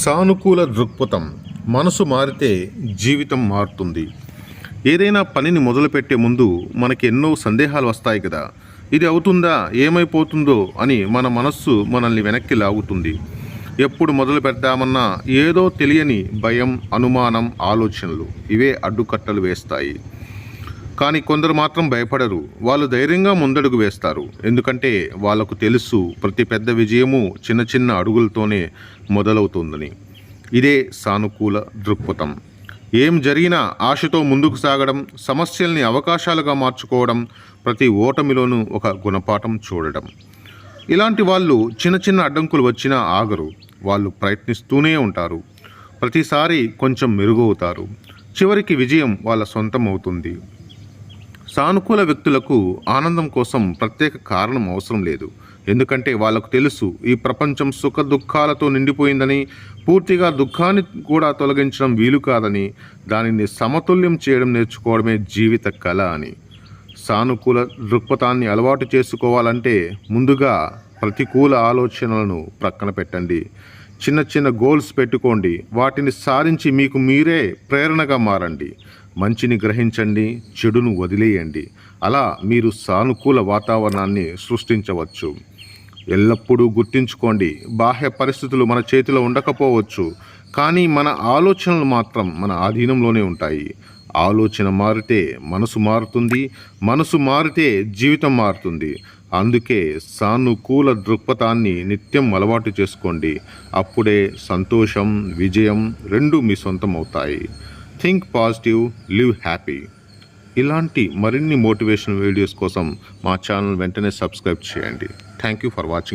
సానుకూల దృక్పథం. మనసు మారితే జీవితం మారుతుంది. ఏదైనా పనిని మొదలుపెట్టే ముందు మనకి ఎన్నో సందేహాలు వస్తాయి కదా. ఇది అవుతుందా? ఏమైపోతుందో? అని మన మనస్సు మనల్ని వెనక్కి లాగుతుంది. ఎప్పుడు మొదలు పెడతామన్నా ఏదో తెలియని భయం అనుమానం ఆలోచనలు ఇవే అడ్డుకట్టలు వేస్తాయి. కానీ కొందరు మాత్రం భయపడరు. వాళ్ళు ధైర్యంగా ముందడుగు వేస్తారు. ఎందుకంటే వాళ్ళకు తెలుసు ప్రతి పెద్ద విజయము చిన్న చిన్న అడుగులతోనే మొదలవుతుందని. ఇదే సానుకూల దృక్పథం. ఏం జరిగినా ఆశతో ముందుకు సాగడం సమస్యల్ని అవకాశాలుగా మార్చుకోవడం ప్రతి ఓటమిలోనూ ఒక గుణపాఠం చూడడం. ఇలాంటి వాళ్ళు చిన్న చిన్న అడ్డంకులు వచ్చినా ఆగరు. వాళ్ళు ప్రయత్నిస్తూనే ఉంటారు. ప్రతిసారి కొంచెం మెరుగవుతారు. చివరికి విజయం వాళ్ళ సొంతం అవుతుంది సానుకూల వ్యక్తులకు ఆనందం కోసం ప్రత్యేక కారణం అవసరం లేదు. ఎందుకంటే వాళ్ళకు తెలుసు ఈ ప్రపంచం సుఖ దుఃఖాలతో నిండిపోయిందని పూర్తిగా దుఃఖాన్ని కూడా తొలగించడం వీలు కాదని దానిని సమతుల్యం చేయడం నేర్చుకోవడమే జీవిత కళ అని. సానుకూల దృక్పథాన్ని అలవాటు చేసుకోవాలంటే ముందుగా ప్రతికూల ఆలోచనలను ప్రక్కన పెట్టండి. చిన్న చిన్న గోల్స్ పెట్టుకోండి. వాటిని సాధించి మీకు మీరే ప్రేరణగా మారండి. మంచిని గ్రహించండి చెడును వదిలేయండి. అలా మీరు సానుకూల వాతావరణాన్ని సృష్టించవచ్చు. ఎల్లప్పుడూ గుర్తుంచుకోండి బాహ్య పరిస్థితులు మన చేతిలో ఉండకపోవచ్చు కానీ మన ఆలోచనలు మాత్రం మన ఆధీనంలోనే ఉంటాయి. ఆలోచన మారితే మనసు మారుతుంది మనసు మారితే జీవితం మారుతుంది. అందుకే సానుకూల దృక్పథాన్ని నిత్యం అలవాటు చేసుకోండి. అప్పుడే సంతోషం విజయం రెండు మీ సొంతం అవుతాయి థింక్ పాజిటివ్ లివ్ హ్యాపీ. ఇలాంటి మరిన్ని మోటివేషన్ వీడియోస్ కోసం మా ఛానల్ వెంటనే సబ్స్క్రైబ్ చేయండి. Thank you for watching